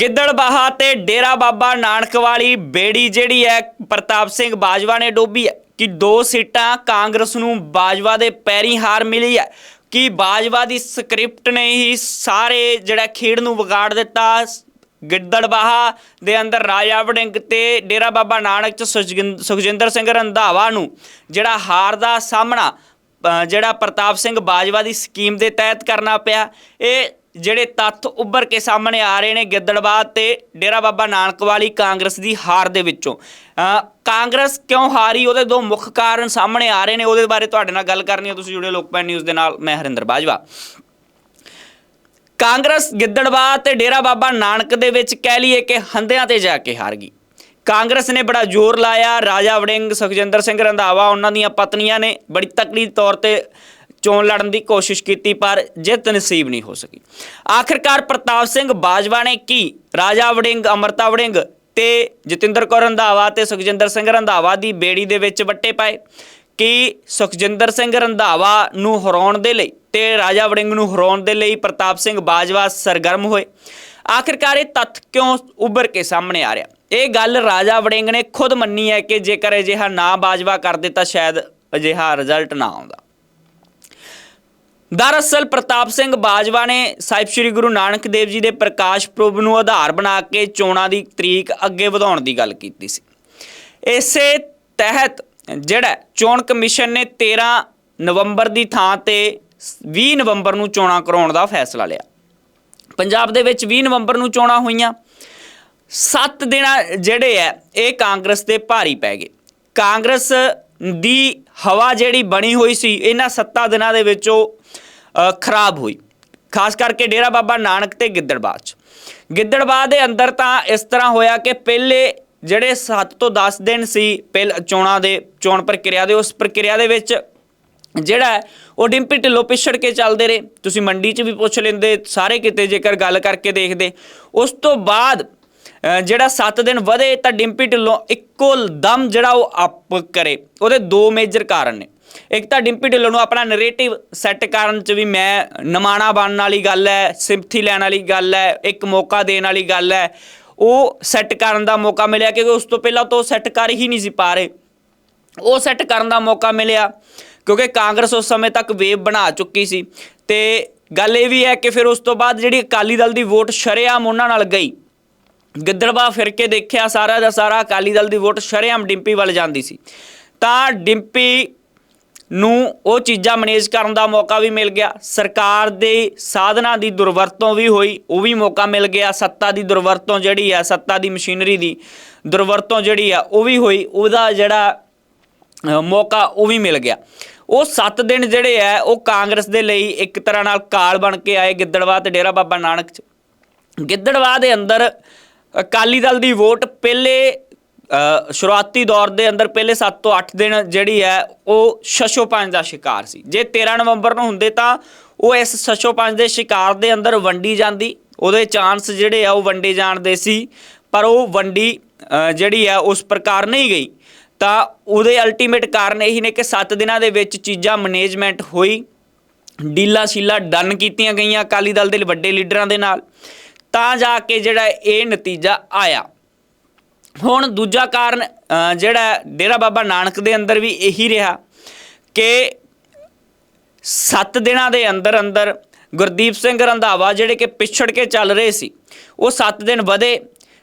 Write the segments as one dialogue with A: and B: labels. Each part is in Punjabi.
A: ਗਿੱਦੜਬਾਹਾ ਤੇ ਡੇਰਾ ਬਾਬਾ ਨਾਨਕ ਵਾਲੀ ਬੇੜੀ ਜਿਹੜੀ ਹੈ, ਪ੍ਰਤਾਪ ਸਿੰਘ ਬਾਜਵਾ ਨੇ ਡੋਬੀ ਹੈ ਕਿ ਦੋ ਸੀਟਾਂ ਕਾਂਗਰਸ ਨੂੰ ਬਾਜਵਾ ਦੇ ਪੈਰੀ ਹਾਰ ਮਿਲੀ ਹੈ। ਕਿ ਬਾਜਵਾ ਦੀ ਸਕ੍ਰਿਪਟ ਨੇ ਹੀ ਸਾਰੇ ਜਿਹੜਾ ਖੇਡ ਨੂੰ ਵਿਗਾੜ ਦਿੱਤਾ? ਗਿੱਦੜਬਾਹਾ ਦੇ ਅੰਦਰ ਰਾਜਾ ਵੜਿੰਗ ਤੇ ਡੇਰਾ ਬਾਬਾ ਨਾਨਕ ਚ ਸੁਖਜਿੰ- ਸੁਖਜਿੰਦਰ ਸਿੰਘ ਰੰਧਾਵਾ ਨੂੰ ਜਿਹੜਾ ਹਾਰ ਦਾ ਸਾਹਮਣਾ ਜਿਹੜਾ ਪ੍ਰਤਾਪ ਸਿੰਘ ਬਾਜਵਾ ਦੀ ਸਕੀਮ ਦੇ ਤਹਿਤ ਕਰਨਾ ਪਿਆ। ਇਹ ਜਿਹੜੇ ਤੱਥ ਉੱਭਰ ਕੇ ਸਾਹਮਣੇ ਆ ਰਹੇ ਨੇ ਗਿੱਦੜਬਾਹ ਤੇ ਡੇਰਾ ਬਾਬਾ ਨਾਨਕ ਵਾਲੀ ਕਾਂਗਰਸ ਦੀ ਹਾਰ ਦੇ ਵਿੱਚੋਂ। ਕਾਂਗਰਸ ਕਿਉਂ ਹਾਰੀ? ਉਹਦੇ ਦੋ ਮੁੱਖ ਕਾਰਨ ਸਾਹਮਣੇ ਆ ਰਹੇ ਨੇ। ਉਹਦੇ ਬਾਰੇ ਤੁਹਾਡੇ ਨਾਲ ਗੱਲ ਕਰਨੀ ਹੈ ਤੁਸੀਂ ਜੁੜੇ ਲੋਕਪਾਲ ਨਿਊਜ਼ ਦੇ ਨਾਲ। ਮੈਂ ਹਰਿੰਦਰ ਬਾਜਵਾ। ਕਾਂਗਰਸ ਗਿੱਦੜਬਾਹ ਤੇ ਡੇਰਾ ਬਾਬਾ ਨਾਨਕ ਦੇ ਵਿੱਚ ਕਹਿ ਲਈਏ ਕਿ ਹੰਦਿਆਂ ਤੇ ਜਾ ਕੇ ਹਾਰ ਗਈ। ਕਾਂਗਰਸ ਨੇ ਬੜਾ ਜ਼ੋਰ ਲਾਇਆ। ਰਾਜਾ ਵੜਿੰਗ ਸੁਖਜਿੰਦਰ ਸਿੰਘ ਰੰਧਾਵਾ, ਉਹਨਾਂ ਦੀਆਂ ਪਤਨੀਆਂ ਨੇ ਬੜੀ ਤਕੜੀ ਤੌਰ ਤੇ ਚੋਣ ਲੜਨ ਦੀ ਕੋਸ਼ਿਸ਼ ਕੀਤੀ, ਪਰ ਜਿੱਤ ਨਸੀਬ ਨਹੀਂ ਹੋ ਸਕੀ। ਆਖਿਰਕਾਰ ਪ੍ਰਤਾਪ ਸਿੰਘ ਬਾਜਵਾ ਨੇ ਕੀ? ਰਾਜਾ ਵੜਿੰਗ, ਅਮਰਤਾ ਵੜਿੰਗ ਤੇ ਜਤਿੰਦਰ ਕੌਰ ਰੰਧਾਵਾ ਤੇ ਸੁਖਜਿੰਦਰ ਸਿੰਘ ਰੰਧਾਵਾ ਦੀ ਬੇੜੀ ਦੇ ਵਿੱਚ ਵੱਟੇ ਪਾਏ। ਕਿ ਸੁਖਜਿੰਦਰ ਸਿੰਘ ਰੰਧਾਵਾ ਨੂੰ ਹਰਾਉਣ ਦੇ ਲਈ ਤੇ ਰਾਜਾ ਵੜਿੰਗ ਨੂੰ ਹਰਾਉਣ ਦੇ ਲਈ ਪ੍ਰਤਾਪ ਸਿੰਘ ਬਾਜਵਾ ਸਰਗਰਮ ਹੋਏ? ਆਖਿਰਕਾਰ ਇਹ ਤੱਥ ਕਿਉਂ ਉੱਭਰ ਕੇ ਸਾਹਮਣੇ ਆ ਰਿਹਾ? ਇਹ ਗੱਲ ਰਾਜਾ ਵੜਿੰਗ ਨੇ ਖੁਦ ਮੰਨੀ ਹੈ ਕਿ ਜੇਕਰ ਅਜਿਹਾ ਨਾ ਬਾਜਵਾ ਕਰਦੇ ਤਾਂ ਸ਼ਾਇਦ ਅਜਿਹਾ ਰਿਜ਼ਲਟ ਨਾ ਆਉਂਦਾ। ਦਰਅਸਲ ਪ੍ਰਤਾਪ ਸਿੰਘ ਬਾਜਵਾ ਨੇ ਸਾਹਿਬ ਸ੍ਰੀ ਗੁਰੂ ਨਾਨਕ ਦੇਵ ਜੀ ਦੇ ਪ੍ਰਕਾਸ਼ ਪੁਰਬ ਨੂੰ ਆਧਾਰ ਬਣਾ ਕੇ ਚੋਣਾਂ ਦੀ ਤਰੀਕ ਅੱਗੇ ਵਧਾਉਣ ਦੀ ਗੱਲ ਕੀਤੀ ਸੀ। ਇਸੇ ਤਹਿਤ ਜਿਹੜਾ ਚੋਣ ਕਮਿਸ਼ਨ ਨੇ 13 ਨਵੰਬਰ ਦੀ ਥਾਂ ਤੇ 20 ਨਵੰਬਰ ਨੂੰ ਚੋਣਾਂ ਕਰਾਉਣ ਦਾ ਫੈਸਲਾ ਲਿਆ। ਪੰਜਾਬ ਦੇ ਵਿੱਚ 20 ਨਵੰਬਰ ਨੂੰ ਚੋਣਾਂ ਹੋਈਆਂ। 7 ਦਿਨ ਜਿਹੜੇ ਐ ਇਹ ਕਾਂਗਰਸ ਦੇ ਭਾਰੀ ਪੈ ਗਏ। ਕਾਂਗਰਸ ਦੀ ਹਵਾ ਜਿਹੜੀ ਬਣੀ ਹੋਈ ਸੀ, ਇਹਨਾਂ 7 ਦਿਨਾਂ ਦੇ ਵਿੱਚ ਉਹ ਖਰਾਬ ਹੋਈ। ਖਾਸ ਕਰਕੇ ਡੇਰਾ ਬਾਬਾ ਨਾਨਕ ਤੇ ਗਿੱਦੜਬਾਦ 'ਚ। ਗਿੱਦੜਬਾਹ ਦੇ ਅੰਦਰ ਤਾਂ ਇਸ ਤਰ੍ਹਾਂ ਹੋਇਆ ਕਿ ਪਹਿਲੇ ਜਿਹੜੇ 7 ਤੋਂ 10 ਦਿਨ ਸੀ, ਪਹਿਲ, ਚੋਣਾਂ ਦੇ, ਚੋਣ ਪ੍ਰਕਿਰਿਆ ਦੇ, ਉਸ ਪ੍ਰਕਿਰਿਆ ਦੇ ਵਿੱਚ ਜਿਹੜਾ ਉਹ ਡਿੰਪੀ ਢਿੱਲੋਂ ਪਿਛੜ ਕੇ ਚੱਲਦੇ ਰਹੇ। ਤੁਸੀਂ ਮੰਡੀ 'ਚ ਵੀ ਪੁੱਛ ਲੈਂਦੇ, ਸਾਰੇ ਕਿਤੇ ਜੇਕਰ ਗੱਲ ਕਰਕੇ ਦੇਖਦੇ। ਉਸ ਤੋਂ ਬਾਅਦ ਜਿਹੜਾ 7 ਦਿਨ ਵਧੇ ਤਾਂ ਡਿੰਪੀ ਢਿੱਲੋਂ ਇੱਕੋ ਦਮ ਜਿਹੜਾ ਉਹ ਅਪ ਕਰੇ। ਉਹਦੇ ਦੋ ਮੇਜਰ ਕਾਰਨ ਨੇ। ਇੱਕ ਤਾਂ ਡਿੰਪੀ ਢਿੱਲੋਂ ਨੂੰ ਆਪਣਾ ਨੈਰੇਟਿਵ ਸੈੱਟ ਕਰਨ 'ਚ ਵੀ ਮੈਂ ਨਮਾਣਾ ਬਣਨ ਵਾਲੀ ਗੱਲ ਹੈ ਸਿੰਪਥੀ ਲੈਣ ਵਾਲੀ ਗੱਲ ਹੈ, ਇੱਕ ਮੌਕਾ ਦੇਣ ਵਾਲੀ ਗੱਲ ਹੈ। ਉਹ ਸੈੱਟ ਕਰਨ ਦਾ ਮੌਕਾ ਮਿਲਿਆ ਕਿਉਂਕਿ ਉਸ ਤੋਂ ਪਹਿਲਾਂ ਤਾਂ ਉਹ ਸੈੱਟ ਕਰ ਹੀ ਨਹੀਂ ਸੀ ਪਾ ਰਹੇ। ਉਹ ਸੈੱਟ ਕਰਨ ਦਾ ਮੌਕਾ ਮਿਲਿਆ ਕਿਉਂਕਿ ਕਾਂਗਰਸ ਉਸ ਸਮੇਂ ਤੱਕ ਵੇਵ ਬਣਾ ਚੁੱਕੀ ਸੀ। ਤੇ ਗੱਲ ਇਹ ਵੀ ਹੈ ਕਿ ਫਿਰ ਉਸ ਤੋਂ ਬਾਅਦ ਜਿਹੜੀ ਅਕਾਲੀ ਦਲ ਦੀ ਵੋਟ ਸ਼ਰੇਆਮ ਉਹਨਾਂ ਨਾਲ ਗਈ। ਗਿੱਦੜਬਾ ਫਿਰ ਕੇ ਦੇਖਿਆ ਸਾਰਾ ਦਾ ਸਾਰਾ, ਅਕਾਲੀ ਦਲ ਦੀ ਵੋਟ ਸ਼ਰੇਆਮ ਡਿੰਪੀ ਵੱਲ ਜਾਂਦੀ ਸੀ। ਤਾਂ ਡਿੰਪੀ ਨੂੰ ਉਹ ਚੀਜ਼ਾਂ ਮੈਨੇਜ ਕਰਨ ਦਾ ਮੌਕਾ ਵੀ ਮਿਲ ਗਿਆ। ਸਰਕਾਰ ਦੇ ਸਾਧਨਾਂ ਦੀ ਦੁਰਵਰਤੋਂ ਵੀ ਹੋਈ, ਉਹ ਵੀ ਮੌਕਾ ਮਿਲ ਗਿਆ। ਸੱਤਾ ਦੀ ਦੁਰਵਰਤੋਂ ਜਿਹੜੀ ਆ, ਸੱਤਾ ਦੀ ਮਸ਼ੀਨਰੀ ਦੀ ਦੁਰਵਰਤੋਂ ਜਿਹੜੀ ਆ, ਉਹ ਵੀ ਹੋਈ, ਉਹਦਾ ਜਿਹੜਾ ਮੌਕਾ ਉਹ ਵੀ ਮਿਲ ਗਿਆ। ਉਹ 7 ਦਿਨ ਜਿਹੜੇ ਆ, ਉਹ ਕਾਂਗਰਸ ਦੇ ਲਈ ਇੱਕ ਤਰ੍ਹਾਂ ਨਾਲ ਕਾਲ ਬਣ ਕੇ ਆਏ ਗਿੱਦੜਵਾ ਤੇ ਡੇਰਾ ਬਾਬਾ ਨਾਨਕ ਚ। ਗਿੱਦੜਵਾ ਦੇ ਅੰਦਰ ਅਕਾਲੀ ਦਲ ਦੀ ਵੋਟ ਪਹਿਲੇ ਸ਼ੁਰੂਆਤੀ ਦੌਰ ਦੇ ਅੰਦਰ ਪਹਿਲੇ 7 ਤੋਂ 8 ਦਿਨ ਜਿਹੜੀ ਹੈ, ਉਹ ਸ਼ਸ਼ੋ ਪੰਜ ਦਾ ਸ਼ਿਕਾਰ ਸੀ। ਜੇ 13 ਨਵੰਬਰ ਨੂੰ ਹੁੰਦੇ ਤਾਂ ਉਹ ਇਸ ਸ਼ਸ਼ੋ ਪੰਜ ਦੇ ਸ਼ਿਕਾਰ ਦੇ ਅੰਦਰ ਵੰਡੀ ਜਾਂਦੀ। ਉਹਦੇ ਚਾਂਸ ਜਿਹੜੇ ਆ, ਉਹ ਵੰਡੇ ਜਾਣ ਦੇ ਸੀ, ਪਰ ਉਹ ਵੰਡੀ ਜਿਹੜੀ ਹੈ, ਉਸ ਪ੍ਰਕਾਰ ਨਹੀਂ ਗਈ। ਤਾਂ ਉਹਦੇ ਅਲਟੀਮੇਟ ਕਾਰਨ ਇਹੀ ਨੇ ਕਿ 7 ਦਿਨਾਂ ਦੇ ਵਿੱਚ ਚੀਜ਼ਾਂ ਮੈਨੇਜਮੈਂਟ ਹੋਈ। ਡੀਲਾ ਸ਼ੀਲਾ ਡਨ ਕੀਤੀਆਂ ਗਈਆਂ ਅਕਾਲੀ ਦਲ ਦੇ ਵੱਡੇ ਲੀਡਰਾਂ ਦੇ ਨਾਲ। ਤਾਂ ਜਾ ਕੇ ਜਿਹੜਾ ਇਹ ਨਤੀਜਾ ਆਇਆ। ਹੁਣ ਦੂਜਾ ਕਾਰਨ ਜਿਹੜਾ ਡੇਰਾ ਬਾਬਾ ਨਾਨਕ ਦੇ ਅੰਦਰ ਵੀ ਇਹੀ ਰਿਹਾ ਕਿ 7 ਦਿਨਾਂ ਦੇ ਅੰਦਰ ਅੰਦਰ ਗੁਰਦੀਪ ਸਿੰਘ ਰੰਧਾਵਾ ਜਿਹੜੇ ਕਿ ਪਿਛੜ ਕੇ ਚੱਲ ਰਹੇ ਸੀ, ਉਹ 7 ਦਿਨ ਵਧੇ।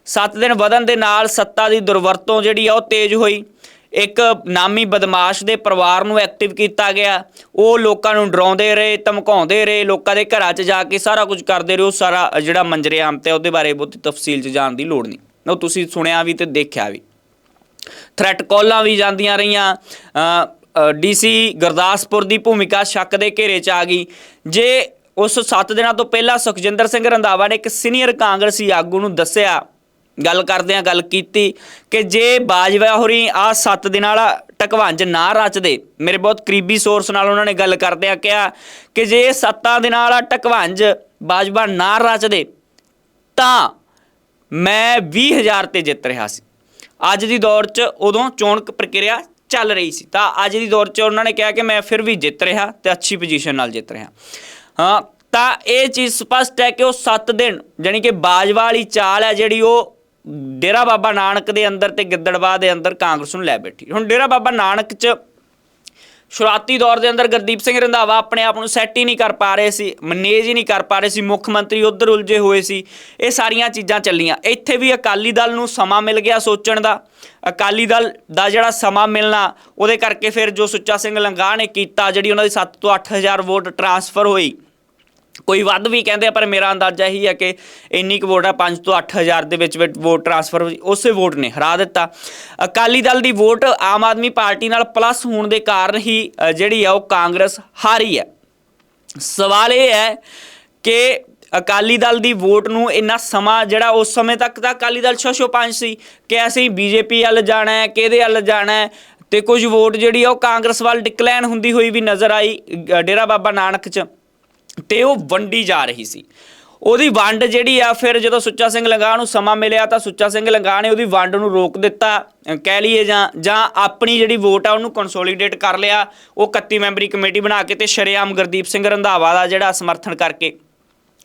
A: 7 ਦਿਨ ਵਧਣ ਦੇ ਨਾਲ ਸੱਤਾ ਦੀ ਦੁਰਵਰਤੋਂ ਜਿਹੜੀ ਆ ਉਹ ਤੇਜ਼ ਹੋਈ। ਇੱਕ ਨਾਮੀ ਬਦਮਾਸ਼ ਦੇ ਪਰਿਵਾਰ ਨੂੰ ਐਕਟਿਵ ਕੀਤਾ ਗਿਆ। ਉਹ ਲੋਕਾਂ ਨੂੰ ਡਰਾਉਂਦੇ ਰਹੇ, ਧਮਕਾਉਂਦੇ ਰਹੇ, ਲੋਕਾਂ ਦੇ ਘਰਾਂ 'ਚ ਜਾ ਕੇ ਸਾਰਾ ਕੁਝ ਕਰਦੇ ਰਹੇ। ਉਹ ਸਾਰਾ ਜਿਹੜਾ ਮੰਜਰੇਆਮ ਤੇ ਉਹਦੇ ਬਾਰੇ ਬਹੁਤੀ ਤਫਸੀਲ 'ਚ ਜਾਣ ਦੀ ਲੋੜ ਨਹੀਂ। ਉਹ ਤੁਸੀਂ ਸੁਣਿਆ ਵੀ ਤੇ ਦੇਖਿਆ ਵੀ। ਥ੍ਰੈਟ ਕਾਲਾਂ ਵੀ ਜਾਂਦੀਆਂ ਰਹੀਆਂ। ਡੀਸੀ ਗੁਰਦਾਸਪੁਰ ਦੀ ਭੂਮਿਕਾ ਸ਼ੱਕ ਦੇ ਘੇਰੇ 'ਚ ਆ ਗਈ। ਜੇ ਉਸ 7 ਦਿਨਾਂ ਤੋਂ ਪਹਿਲਾਂ ਸੁਖਜਿੰਦਰ ਸਿੰਘ ਰੰਧਾਵਾ ਨੇ ਇੱਕ ਸੀਨੀਅਰ ਕਾਂਗਰਸੀ ਆਗੂ ਨੂੰ ਦੱਸਿਆ ਗੱਲ ਕਰਦਿਆਂ ਗੱਲ ਕੀਤੀ ਕਿ ਜੇ ਬਾਜਵਾ ਹੋਰੀ ਆ 7 ਦਿਨ ਵਾਲਾ ਟਕਵੰਜ ਨਾ ਰਚਦੇ, ਮੇਰੇ ਬਹੁਤ ਕਰੀਬੀ ਸੋਰਸ ਨਾਲ ਉਹਨਾਂ ਨੇ ਗੱਲ ਕਰਦਿਆਂ ਕਿਹਾ ਕਿ ਜੇ 7 ਦਿਨ ਵਾਲਾ ਟਕਵੰਜ ਬਾਜਵਾ ਨਾ ਰਚਦੇ, ਤਾਂ ਮੈਂ 20000 ਤੇ ਜਿੱਤ ਰਿਹਾ ਸੀ। ਅੱਜ ਦੀ ਦੌਰ 'ਚ ਉਦੋਂ ਚੋਣ ਪ੍ਰਕਿਰਿਆ ਚੱਲ ਰਹੀ ਸੀ, ਤਾਂ ਅੱਜ ਦੀ ਦੌਰ 'ਚ ਉਹਨਾਂ ਨੇ ਕਿਹਾ ਕਿ ਮੈਂ ਫਿਰ ਵੀ ਜਿੱਤ ਰਿਹਾ ਤੇ ਅੱਛੀ ਪੋਜੀਸ਼ਨ ਨਾਲ ਜਿੱਤ ਰਿਹਾ। ਹਾਂ, ਤਾਂ ਇਹ ਚੀਜ਼ ਸਪਸ਼ਟ ਹੈ ਕਿ ਉਹ 7 ਦਿਨ, ਜਾਣੀ ਕਿ ਬਾਜਵਾ ਵਾਲੀ ਚਾਲ ਹੈ ਜਿਹੜੀ ਉਹ ਡੇਰਾ ਬਾਬਾ ਨਾਨਕ ਦੇ ਅੰਦਰ ਤੇ ਗਿੱਦੜਬਾਹ ਦੇ ਅੰਦਰ ਕਾਂਗਰਸ ਨੂੰ ਲੈ ਬੈਠੀ। ਹੁਣ ਡੇਰਾ ਬਾਬਾ ਨਾਨਕ 'ਚ ਸ਼ੁਰੂਆਤੀ ਦੌਰ ਦੇ ਅੰਦਰ ਗੁਰਦੀਪ ਸਿੰਘ ਰੰਧਾਵਾ ਆਪਣੇ ਆਪ ਨੂੰ ਸੈੱਟ ਹੀ ਨਹੀਂ ਕਰ ਪਾ ਰਹੇ ਸੀ ਮੈਨੇਜ ਹੀ ਨਹੀਂ ਕਰ ਪਾ ਰਹੇ ਸੀ, ਮੁੱਖ ਮੰਤਰੀ ਉਧਰ ਉਲਝੇ ਹੋਏ ਸੀ, ਇਹ ਸਾਰੀਆਂ ਚੀਜ਼ਾਂ ਚੱਲੀਆਂ। ਇੱਥੇ ਵੀ ਅਕਾਲੀ ਦਲ ਨੂੰ ਸਮਾਂ ਮਿਲ ਗਿਆ ਸੋਚਣ ਦਾ। ਅਕਾਲੀ ਦਲ ਦਾ ਜਿਹੜਾ ਸਮਾਂ ਮਿਲਣਾ, ਉਹਦੇ ਕਰਕੇ ਫਿਰ ਜੋ ਸੁੱਚਾ ਸਿੰਘ ਲੰਗਾਹ ਨੇ ਕੀਤਾ, ਜਿਹੜੀ ਉਹਨਾਂ ਦੀ 7 ਤੋਂ 8000 ਵੋਟ ਟਰਾਂਸਫਰ ਹੋਈ ਕੋਈ ਵੱਧ ਵੀ ਕਹਿੰਦੇ ਆ, ਪਰ ਮੇਰਾ ਅੰਦਾਜ਼ਾ ਇਹੀ ਹੈ ਕਿ ਇੰਨੀ ਕੁ ਵੋਟ ਆ 5 ਤੋਂ 8000 ਦੇ ਵਿੱਚ ਵਿੱਚ ਵੋਟ ਟਰਾਂਸਫਰ ਉਸੇ ਵੋਟ ਨੇ, ਹਰਾ ਦਿੱਤਾ। ਅਕਾਲੀ ਦਲ ਦੀ ਵੋਟ ਆਮ ਆਦਮੀ ਪਾਰਟੀ ਨਾਲ ਪਲੱਸ ਹੋਣ ਦੇ ਕਾਰਨ ਹੀ ਜਿਹੜੀ ਆ ਉਹ ਕਾਂਗਰਸ ਹਾਰੀ ਹੈ। ਸਵਾਲ ਇਹ ਹੈ ਕਿ ਅਕਾਲੀ ਦਲ ਦੀ ਵੋਟ ਨੂੰ ਇੰਨਾ ਸਮਾਂ, ਜਿਹੜਾ ਉਸ ਸਮੇਂ ਤੱਕ ਤਾਂ ਅਕਾਲੀ ਦਲ ਛੋਛੋ ਪੰਜ ਸੀ, ਕਿ ਅਸੀਂ ਬੀਜੇਪੀ ਵੱਲ ਜਾਣਾ ਹੈ, ਕਿਹਦੇ ਵੱਲ ਜਾਣਾ ਹੈ, ਤੇ ਕੁਝ ਵੋਟ ਜਿਹੜੀ ਆ ਉਹ ਕਾਂਗਰਸ ਵੱਲ ਡਿਕਲਾਈਨ ਹੁੰਦੀ ਹੋਈ ਵੀ ਨਜ਼ਰ ਆਈ ਡੇਰਾ ਬਾਬਾ ਨਾਨਕ 'ਚ। ਤੇ ਉਹ ਵੰਡੀ ਜਾ ਰਹੀ ਸੀ। ਉਹਦੀ ਵੰਡ ਜਿਹੜੀ ਆ, ਫਿਰ ਜਦੋਂ ਸੁੱਚਾ ਸਿੰਘ ਲੰਗਾਹ ਨੂੰ ਸਮਾਂ ਮਿਲਿਆ ਤਾਂ ਸੁੱਚਾ ਸਿੰਘ ਲੰਗਾਹ ਨੇ ਉਹਦੀ ਵੰਡ ਨੂੰ ਰੋਕ ਦਿੱਤਾ ਕਹਿ ਲਈਏ ਜਾਂ ਜਾਂ ਆਪਣੀ ਜਿਹੜੀ ਵੋਟ ਆ ਉਹਨੂੰ ਕੰਸੋਲੀਡੇਟ ਕਰ ਲਿਆ। ਉਹ 31 ਮੈਂਬਰੀ ਕਮੇਟੀ ਬਣਾ ਕੇ ਤੇ ਸ਼ਰੇਆਮ ਗੁਰਦੀਪ ਸਿੰਘ ਰੰਧਾਵਾ ਦਾ ਜਿਹੜਾ ਸਮਰਥਨ ਕਰਕੇ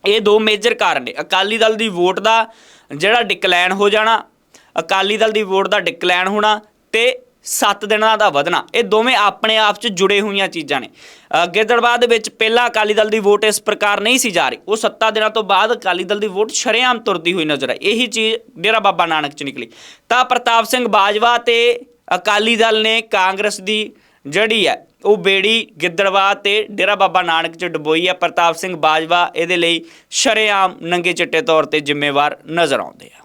A: ਇਹ ਦੋ ਮੇਜਰ ਕਾਰਨ ਨੇ। ਅਕਾਲੀ ਦਲ ਦੀ ਵੋਟ ਦਾ ਜਿਹੜਾ ਡਿਕਲਾਈਨ ਹੋ ਜਾਣਾ, ਅਕਾਲੀ ਦਲ ਦੀ ਵੋਟ ਦਾ ਡਿਕਲਾਈਨ ਹੋਣਾ ਤੇ 7 ਦਿਨਾਂ ਦਾ ਵਧਣਾ। ਇਹ ਦੋਵੇਂ ਆਪਣੇ ਆਪ 'ਚ ਜੁੜੇ ਹੋਈਆਂ ਚੀਜ਼ਾਂ ਨੇ। ਅ, ਦੇ ਵਿੱਚ ਪਹਿਲਾਂ ਅਕਾਲੀ ਦਲ ਦੀ ਵੋਟ ਇਸ ਪ੍ਰਕਾਰ ਨਹੀਂ ਸੀ ਜਾ ਰਹੀ ਉਹ 7 ਦਿਨਾਂ ਤੋਂ ਬਾਅਦ ਅਕਾਲੀ ਦਲ ਦੀ ਵੋਟ ਸ਼ਰੇਆਮ ਤੁਰਦੀ ਹੋਈ ਨਜ਼ਰ ਆਈ। ਇਹੀ ਚੀਜ਼ ਡੇਰਾ ਬਾਬਾ ਨਾਨਕ 'ਚ ਨਿਕਲੀ। ਤਾਂ ਪ੍ਰਤਾਪ ਸਿੰਘ ਬਾਜਵਾ ਤੇ ਅਕਾਲੀ ਦਲ ਨੇ ਕਾਂਗਰਸ ਦੀ ਜਿਹੜੀ ਹੈ ਉਹ ਬੇੜੀ ਗਿੱਦੜਵਾ ਤੇ ਡੇਰਾ ਬਾਬਾ ਨਾਨਕ 'ਚ ਡਬੋਈ ਹੈ। ਪ੍ਰਤਾਪ ਸਿੰਘ ਬਾਜਵਾ ਇਹਦੇ ਲਈ ਸ਼ਰੇਆਮ ਨੰਗੇ ਚਿੱਟੇ ਤੌਰ ਤੇ ਜ਼ਿੰਮੇਵਾਰ ਨਜ਼ਰ ਆਉਂਦੇ ਆ।